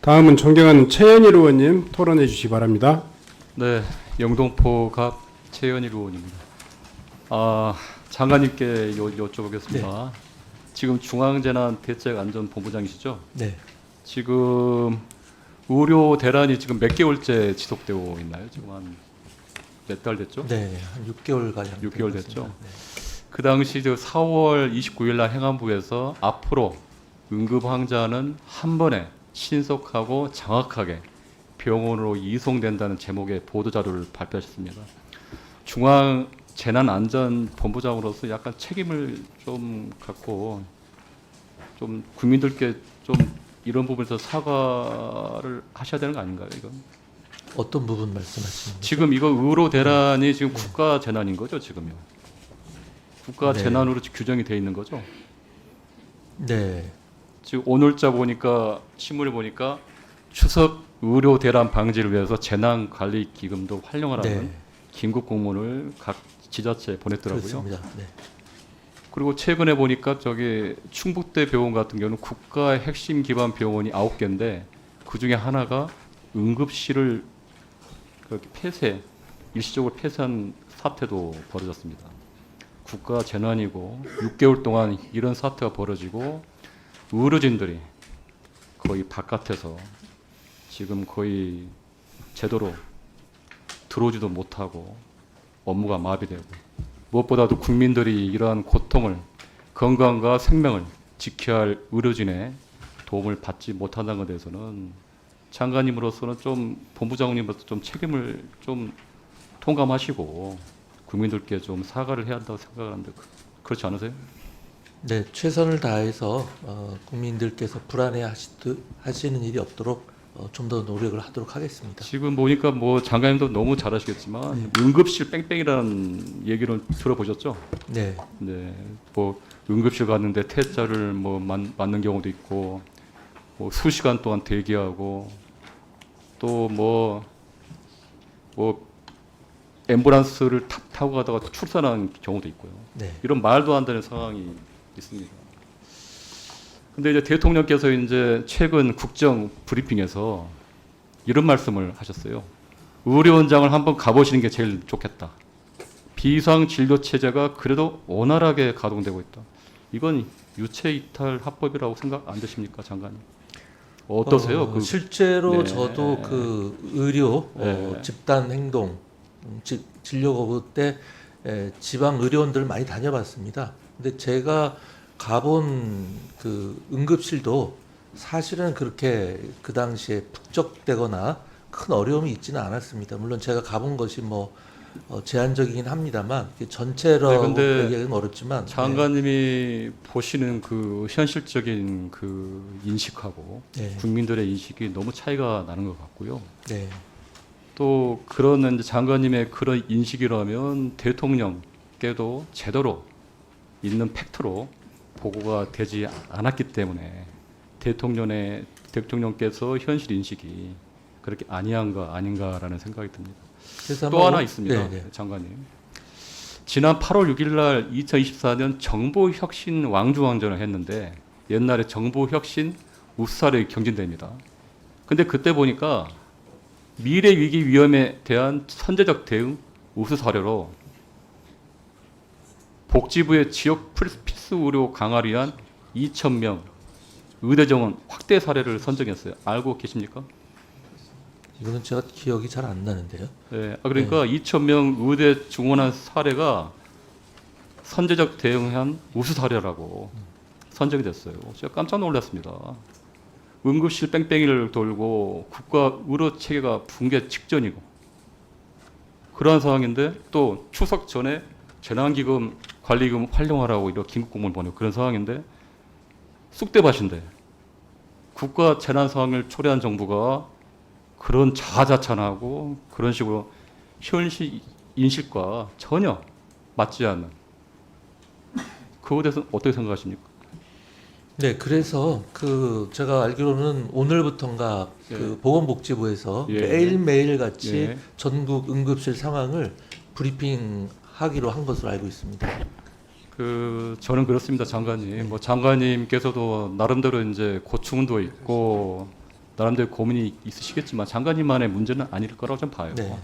다음은 존경하는 최현일 의원님 토론해 주시기 바랍니다. 네, 영동포갑 최현일 의원입니다. 아, 장관님께 요, 여쭤보겠습니다. 지금 중앙재난대책안전본부장이시죠? 네. 지금 의료 대란이 지금 몇 개월째 지속되고 있나요? 지금 한 몇 달 됐죠? 네. 한 6개월 가량. 6개월 된 됐죠? 네. 그 당시 저 4월 29일 날 행안부에서 앞으로 응급 환자는 한 번에 신속하고 정확하게 병원으로 이송된다는 제목의 보도 자료를 발표하셨습니다. 중앙 재난안전본부장으로서 약간 책임을 좀 갖고 좀 국민들께 좀 이런 부분에서 사과를 하셔야 되는 거 아닌가요? 이건 어떤 부분 말씀하시는? 지금 이거 의료 대란이 지금 국가 재난인 거죠, 지금요. 국가 네. 재난으로 규정이 돼 있는 거죠. 네. 지금 오늘자 보니까 신문에 보니까 추석 의료 대란 방지를 위해서 재난 관리 기금도 활용하라는 네. 긴급 공문을 각 지자체에 보냈더라고요. 그렇습니다. 네. 그리고 최근에 보니까 저기 충북대 병원 같은 경우는 국가의 핵심 기반 병원이 아홉 개인데 그 중에 하나가 응급실을 그렇게 폐쇄 일시적으로 폐쇄한 사태도 벌어졌습니다. 국가 재난이고 6개월 동안 이런 사태가 벌어지고 의료진들이 거의 바깥에서 지금 거의 제대로 들어오지도 못하고 업무가 마비되고 무엇보다도 국민들이 이러한 고통을 건강과 생명을 지켜야 할 의료진의 도움을 받지 못한다는 것에 대해서는 장관님으로서는 좀 본부장님으로서 좀 책임을 좀 통감하시고 국민들께 좀 사과를 해야 한다고 생각하는데 그- 그렇지 않으세요? 네, 최선을 다해서 어, 국민들께서 불안해 하시는 일이 없도록 어, 좀 더 노력을 하도록 하겠습니다. 지금 보니까 뭐 장관님도 너무 잘하시겠지만 응급실 뺑뺑이라는 얘기를 들어보셨죠? 네. 네, 뭐 응급실 갔는데 퇴짜를 뭐 맞, 맞는 경우도 있고 뭐 수시간 동안 대기하고 또뭐뭐 앰뷸런스를 타, 타고 가다가 출산한 경우도 있고요. 네. 이런 말도 안 되는 상황이 있습니다. 근데 이제 대통령께서 이제 최근 국정 브리핑에서 이런 말씀을 하셨어요. 의료 현장을 한번 가보시는 게 제일 좋겠다. 비상 진료 체제가 그래도 원활하게 가동되고 있다. 이건 유체 이탈 합법이라고 생각 안 되십니까, 장관님? 어떠세요? 어, 그 실제로 네. 저도 그 의료 어, 네. 집단 행동 음, 즉 진료 거부 때 에, 지방 의료원들 많이 다녀봤습니다. 근데 제가 가본 그 응급실도 사실은 그렇게 그 당시에 북적대거나 큰 어려움이 있지는 않았습니다. 물론 제가 가본 것이 뭐 어, 제한적이긴 합니다만 전체로 네, 얘기하기는 어렵지만 장관님이 보시는 그 현실적인 그 인식하고 네. 국민들의 인식이 너무 차이가 나는 것 같고요. 네. 또 그런 장관님의 그런 인식이라면 대통령께도 제대로 있는 팩트로 보고가 되지 않았기 때문에 대통령의 대통령께서 현실 인식이 그렇게 아니한가 아닌가라는 생각이 듭니다. 또 하나 오- 있습니다, 네, 네. 장관님. 지난 8월 6일 날 2024년 정보혁신 왕중왕전을 했는데 옛날에 정보혁신 우수사례 경진대입니다. 근데 그때 보니까 미래 위기 위험에 대한 선제적 대응 우수 사례로 복지부의 지역 필- 필수 의료 강화를 위한 2,000명 의대 정원 확대 사례를 선정했어요. 알고 계십니까? 이거는 제가 기억이 잘 안 나는데요. 네, 아, 그러니까 2,000명 의대 증원한 사례가 선제적 대응한 우수 사례라고 선정이 됐어요. 제가 깜짝 놀랐습니다. 응급실 뺑뺑이를 돌고 국가 의료 체계가 붕괴 직전이고 그러한 상황인데 또 추석 전에 재난기금 관리금 활용하라고 이렇게 긴급 공문을 보내고 그런 상황인데 쑥대밭인데 국가 재난 상황을 초래한 정부가 그런 자자찬하고 그런 식으로 현실 인식과 전혀 맞지 않는 그거에 대해서 어떻게 생각하십니까? 네, 그래서 그 제가 알기로는 오늘부터인가 그 보건복지부에서 예. 매일매일 같이 예. 전국 응급실 상황을 브리핑하기로 한 것으로 알고 있습니다. 그 저는 그렇습니다, 장관님. 뭐 장관님께서도 나름대로 이제 고충도 있고 나름대로 고민이 있으시겠지만 장관님만의 문제는 아닐 거라고 좀 봐요. 네.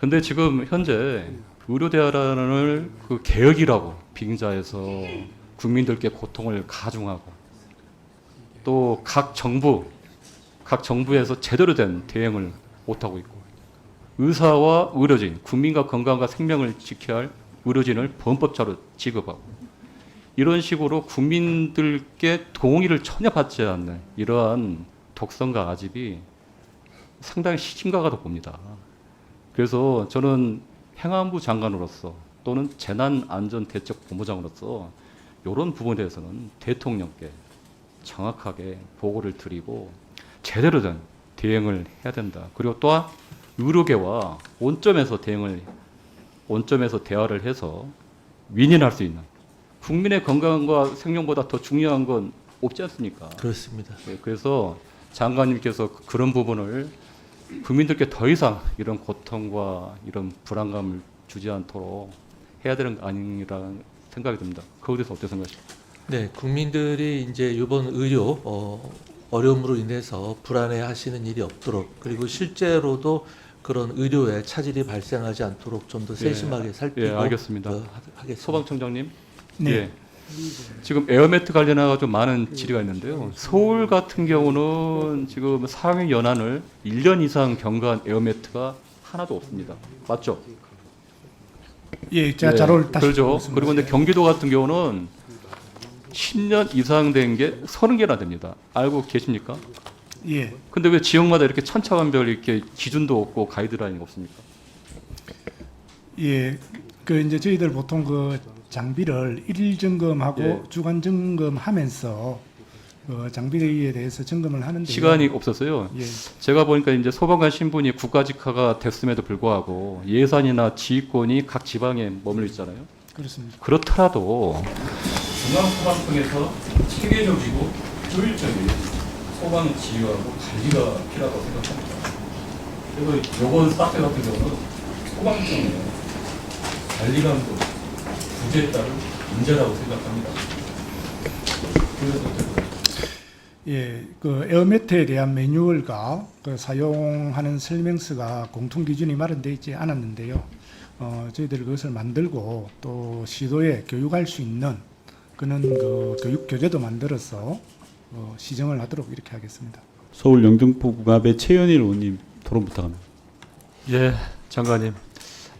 근데 지금 현재 의료 대란을 그 개혁이라고 빙자해서 국민들께 고통을 가중하고 또 각 정부 각 정부에서 제대로 된 대응을 못 하고 있고 의사와 의료진 국민과 건강과 생명을 지켜야 할 의료진을 범법자로 취급하고 이런 식으로 국민들께 동의를 전혀 받지 않는 이러한 독선과 아집이 상당히 심각하다고 봅니다. 그래서 저는 행안부 장관으로서 또는 재난안전대책본부장으로서 이런 부분에 대해서는 대통령께 정확하게 보고를 드리고 제대로 된 대응을 해야 된다. 그리고 또한 의료계와 원점에서 대응을 원점에서 대화를 해서 윈윈할 수 있는 국민의 건강과 생명보다 더 중요한 건 없지 않습니까? 그렇습니다. 네, 그래서 장관님께서 그- 그런 부분을 국민들께 더 이상 이런 고통과 이런 불안감을 주지 않도록 해야 되는 거 아니라는 생각이 듭니다. 그거에 대해서 어떻게 생각하십니까? 네, 국민들이 이제 이번 의료 어, 어려움으로 인해서 불안해하시는 일이 없도록 그리고 실제로도 그런 의료에 차질이 발생하지 않도록 좀더 예, 세심하게 살피고 예, 알겠습니다. 어, 하- 하겠습니다. 소방청장님. 네. 예. 지금 에어매트 관련해서 좀 많은 질의가 있는데요. 서울 같은 경우는 지금 상위 연한을 1년 이상 경과한 에어매트가 하나도 없습니다. 맞죠? 예, 제가 예, 자료를 다시 그렇죠. 보겠습니다. 그리고 근데 경기도 같은 경우는 10년 이상 된 게 30개나 됩니다. 알고 계십니까? 예, 근데 왜 지역마다 이렇게 천차만별 이렇게 기준도 없고 가이드라인이 없습니까? 예, 그 이제 저희들 보통 그 장비를 일일 점검하고 예. 주간 점검하면서 그 장비에 대해서 점검을 하는데 시간이 없어서요. 예, 제가 보니까 이제 소방관 신분이 국가직화가 됐음에도 불구하고 예산이나 지휘권이 각 지방에 머물러 있잖아요. 그렇습니다. 그렇더라도 중앙소방청에서 체계적이고 효율적인 소방 지휘하고 관리가 필요하다고 생각합니다. 그래서 요번 사태 같은 경우는 소방청의 관리감도 부재에 따른 문제라고 생각합니다. 예, 그 에어매트에 대한 매뉴얼과 그 사용하는 설명서가 공통 기준이 마련되어 있지 않았는데요. 어, 저희들이 그것을 만들고 또 시도에 교육할 수 있는 그런 그 교육 교재도 만들어서 어, 시정을 하도록 이렇게 하겠습니다. 서울 영등포 구갑의 최현일 의원님 토론 부탁합니다. 예, 장관님.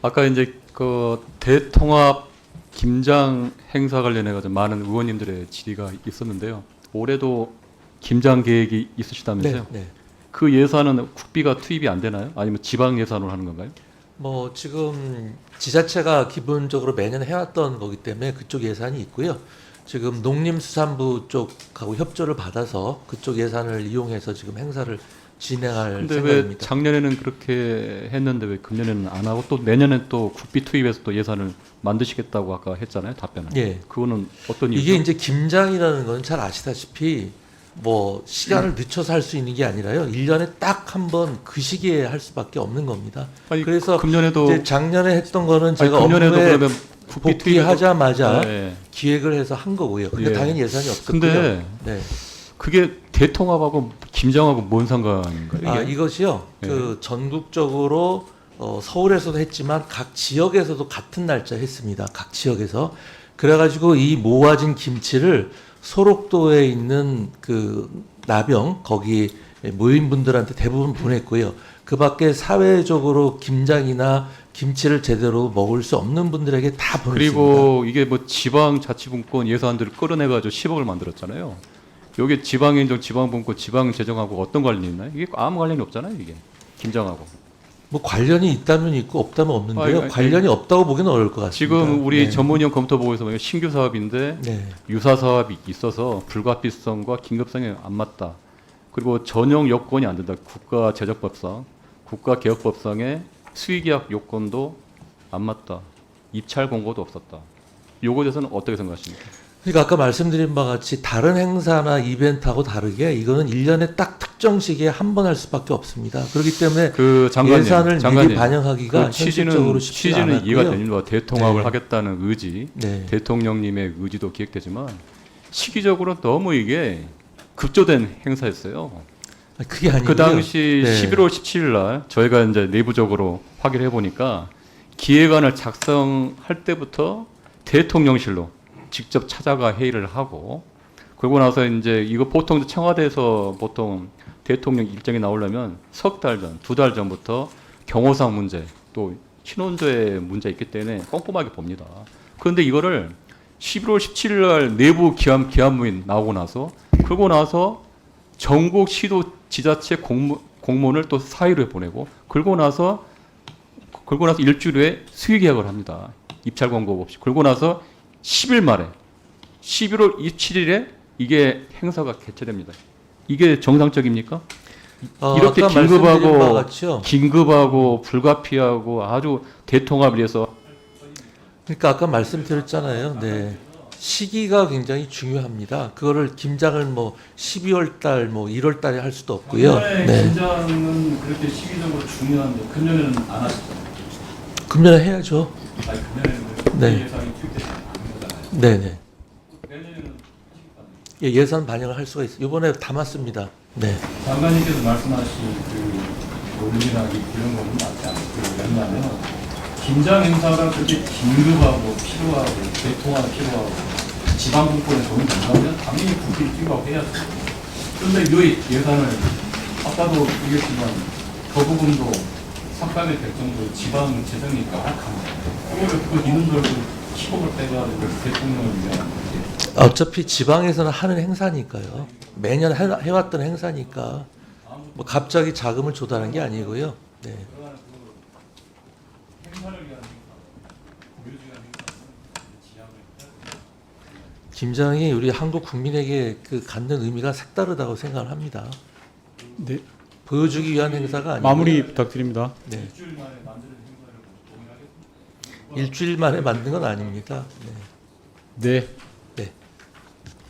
아까 이제 그 대통합 김장 행사 관련해 가지고 많은 의원님들의 질의가 있었는데요. 올해도 김장 계획이 있으시다면서요? 네, 네. 그 예산은 국비가 투입이 안 되나요? 아니면 지방 예산으로 하는 건가요? 뭐 지금 지자체가 기본적으로 매년 해왔던 거기 때문에 그쪽 예산이 있고요. 지금 농림수산부 쪽하고 협조를 받아서 그쪽 예산을 이용해서 지금 행사를 진행할 근데 왜 생각입니다. 작년에는 그렇게 했는데 왜 금년에는 안 하고 또 내년에 또 국비 투입해서 또 예산을 만드시겠다고 아까 했잖아요, 답변을. 예. 그거는 어떤 이유죠? 이게 이제 김장이라는 건 잘 아시다시피 뭐 시간을 늦춰서 할 수 있는 게 아니라요. 1년에 딱 한 번 그 시기에 할 수밖에 없는 겁니다. 아니, 그래서 금년에도 이제 작년에 했던 거는 아니, 제가 금년에도 업무에 그러면 복귀하자마자 예. 기획을 해서 한 거고요. 근데 예. 당연히 예산이 없었고요. 근데 네. 그게 대통합하고 김장하고 뭔 상관인가요? 아, 이게? 이것이요. 예. 그 전국적으로 어, 서울에서도 했지만 각 지역에서도 같은 날짜 했습니다. 각 지역에서. 그래가지고 이 모아진 김치를 소록도에 있는 그 나병 거기 모인 분들한테 대부분 보냈고요. 그 밖에 사회적으로 김장이나 김치를 제대로 먹을 수 없는 분들에게 다 보냈습니다. 그리고 이게 뭐 지방 자치분권 예산들을 끌어내가지고 10억을 만들었잖아요. 여기 지방행정, 지방분권, 지방재정하고 어떤 관련이 있나요? 이게 아무 관련이 없잖아요, 이게 김장하고. 뭐 관련이 있다면 있고 없다면 없는데요. 아니, 아니, 관련이 없다고 보기는 어려울 것 같습니다. 지금 우리 네. 전문위원 검토 보고에서 보면 신규 사업인데 네. 유사 사업이 있어서 불가피성과 긴급성이 안 맞다. 그리고 전용 요건이 안 된다. 국가 제적법상, 국가 개혁법상의 수의계약 요건도 안 맞다. 입찰 공고도 없었다. 요거에 대해서는 어떻게 생각하십니까? 그러니까 아까 말씀드린 바와 같이 다른 행사나 이벤트하고 다르게 이거는 1년에 딱 특정 시기에 한 번 할 수밖에 없습니다. 그렇기 때문에 그 장관님, 예산을 장관님, 미리 반영하기가 그 취지는 현실적으로 쉽지 취지는 않았고요. 이해가 됩니다. 대통합을 네. 하겠다는 의지, 네. 대통령님의 의지도 기획되지만 시기적으로 너무 이게 급조된 행사였어요. 아, 그게 아니고요. 그 당시 네. 11월 17일 날 저희가 이제 내부적으로 확인을 해보니까 기획안을 작성할 때부터 대통령실로 직접 찾아가 회의를 하고 그러고 나서 이제 이거 보통 청와대에서 보통 대통령 일정이 나오려면 석 달 전, 두 달 전부터 경호상 문제 또 신원조의 문제 있기 때문에 꼼꼼하게 봅니다. 그런데 이거를 11월 17일 날 내부 기한 기한문이 나오고 나서 그러고 나서 전국 시도 지자체 공무, 공문을 또 사의로 보내고 그러고 나서 그러고 나서 일주일 후에 수의 계약을 합니다. 입찰 공고 없이. 그러고 나서 10일 만에 11월 27일에 이게 행사가 개최됩니다. 이게 정상적입니까? 어, 이렇게 긴급하고. 긴급하고 불가피하고 아주 대통합을 위해서 그러니까 아까 말씀드렸잖아요. 네. 시기가 굉장히 중요합니다. 그거를 김장을 뭐 12월 달, 뭐 1월 달에 할 수도 없고요. 네. 긴장은 그렇게 시기적으로 중요한데 금년에는 안 하시죠? 금년에 해야죠. 아니 금년에는 네. 예산이 투입되지 않는 거잖아요. 네, 네. 내년에는 예, 예산 반영을 할 수가 있어요. 이번에 담았습니다. 네. 장관님께서 말씀하신 그 논리나 이런 거는 맞지 않고 왜냐하면 긴장 행사가 그렇게 긴급하고 필요하고 대통화가 필요하고 지방 국권에 도움이 된다면 당연히 국기를 뛰고 해야죠. 그런데 이 예산을 아까도 얘기했지만 그 부분도 삭감이 될 정도로 지방 재정이 열악합니다. 그거를 그 이놈들 키복을 빼가지고 대통령을 위한 어차피 지방에서는 하는 행사니까요. 매년 해, 해왔던 행사니까 뭐 갑자기 자금을 조달한 게 아니고요. 네. 김장이 우리 한국 국민에게 그 갖는 의미가 색다르다고 생각을 합니다. 네. 보여주기 위한 행사가 아니고 마무리 부탁드립니다. 네. 일주일 만에 만든 건 아닙니다. 네. 네.